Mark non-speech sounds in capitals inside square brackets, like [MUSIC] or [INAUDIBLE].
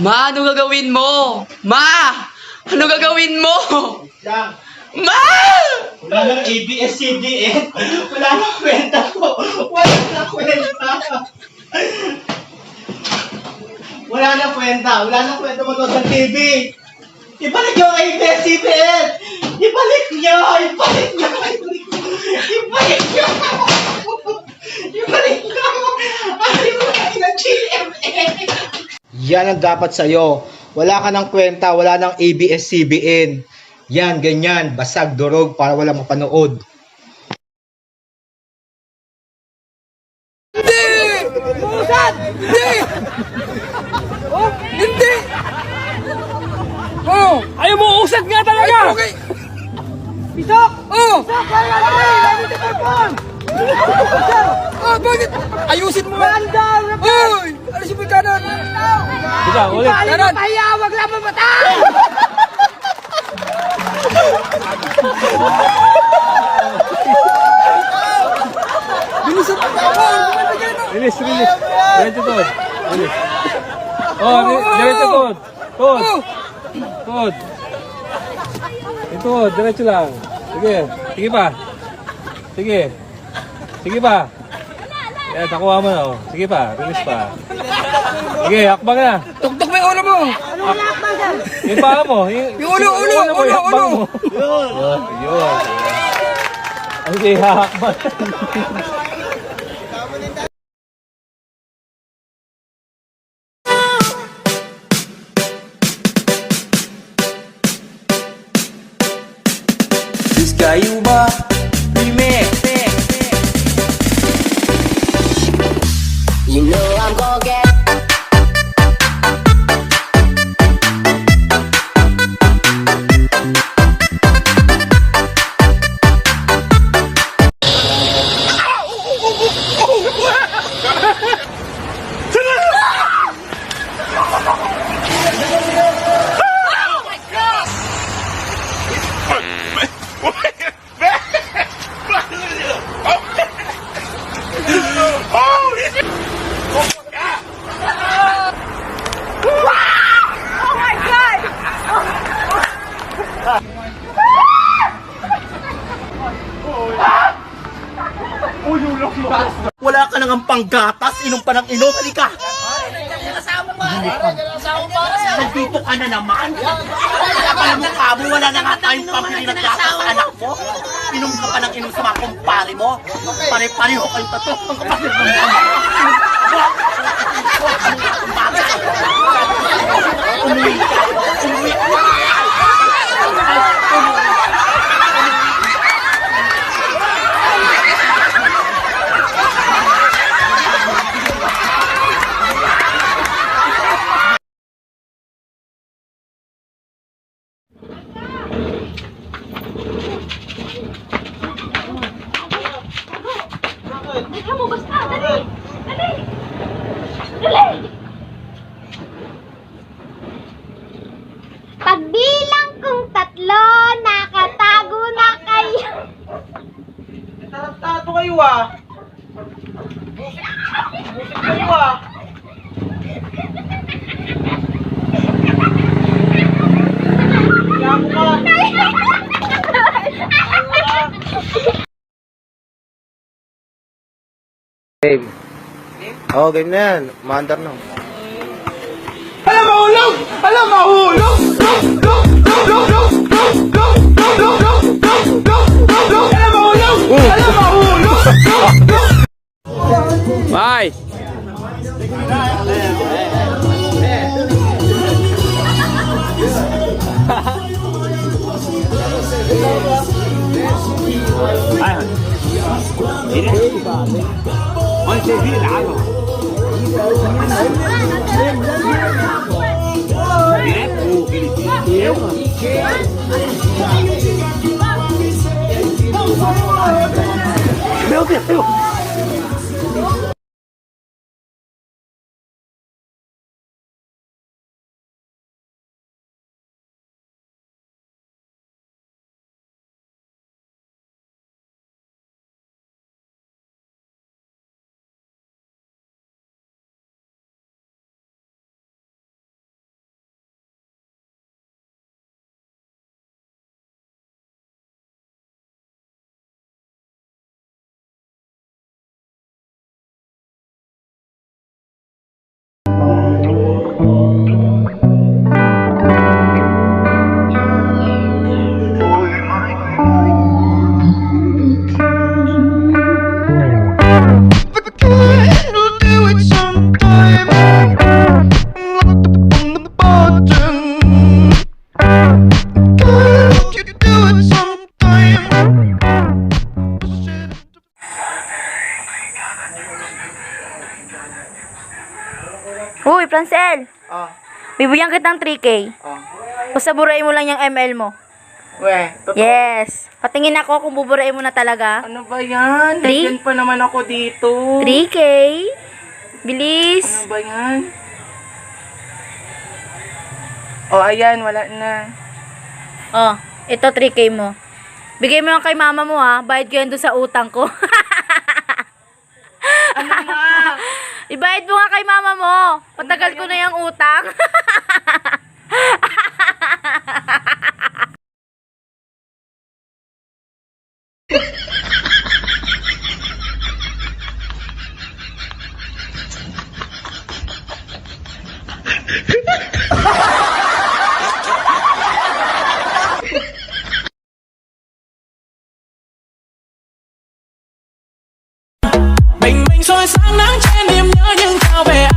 Ma, ano gagawin mo? Ma! Ano gagawin mo? Lang. Ma! Wala nang ABS-CBN. Wala nang kwenta ko. Wala nang kwenta. Wala nang kwenta. Wala nang kwenta mo to sa TV. Ibalik yung ABS-CBN. Ibalik niyo. Ibalik niyo. Ibalik niyo. Ibalik niyo. Ayaw mo na ng GMA. Yan ang dapat sa'yo. Wala ka ng kwenta, wala ng ABS-CBN. Yan, ganyan, basag, durog, para wala mapanood. Hindi! Musad! Hindi! Oh, hindi! Oh! Ayaw mo usad nga talaga! Okay! Pisok! Oh! Pisok! Kaya kami! Lagi sa telepon! Oh, bakit? Ayusin mo! Banda! Uy! Mo yung kanan! Bisa, ulit! Kanan! Pahiya! Huwag lang mamata! Bilisan mo! Release, release. Diretso doon. Release. Oh, di- diretso doon. Doon. Doon. Ito, diretso lang. Sige. Sige pa. Sige. Sige pa. Yan, nakuha mo na. Oh. Sige pa. Release pa. Sige, hakbang na. Tuktok mo yung ulo mo! Yung paa mo. Yung, Yung ulo, ulo, mo, ulo, yung hakbang ulo. mo. Yun. Yun. Hindi, hahakbang. Iskayuba Remix Oh, Wala ka nang panggatas, inom pa ng inom, halika! Nandito ka na naman. Wala pa ng mukha mo, wala na nga tayong pambili ng gatas anak mo. Inom ka pa ng inom sa mga kumpare mo. Pare-pareho kayo tato. Ang kapatid mo. Umuwi ka. Umuwi ka. Kayo ah. Musik kayo ah. Yago ka. Game. Oh, game na yan. Maandar na. Alam mahulog! Alam mahulog! Alam mahulog! Alam mahulog! Vai! Vai, Onde você virava? Ele vai pouco, ele tem eu, mano. そう。Francel. Ah, Bibigyan kitang 3K. ah. Basta burahin mo lang yung ML mo. We, totoo. Yes. Patingin ako kung buburahin mo na talaga. Ano ba yan? Three? Legend pa naman ako dito. 3K. Bilis. Ano ba yan? Oh, ayan, wala na. Oh, ito 3K mo. Bigay mo yan kay mama mo ha. Bayad ko yan doon sa utang ko. [LAUGHS] Ano ma? Ibayad mo nga kay mama mo. Matagal ko na yung utang. Bình minh soi sáng nắng ve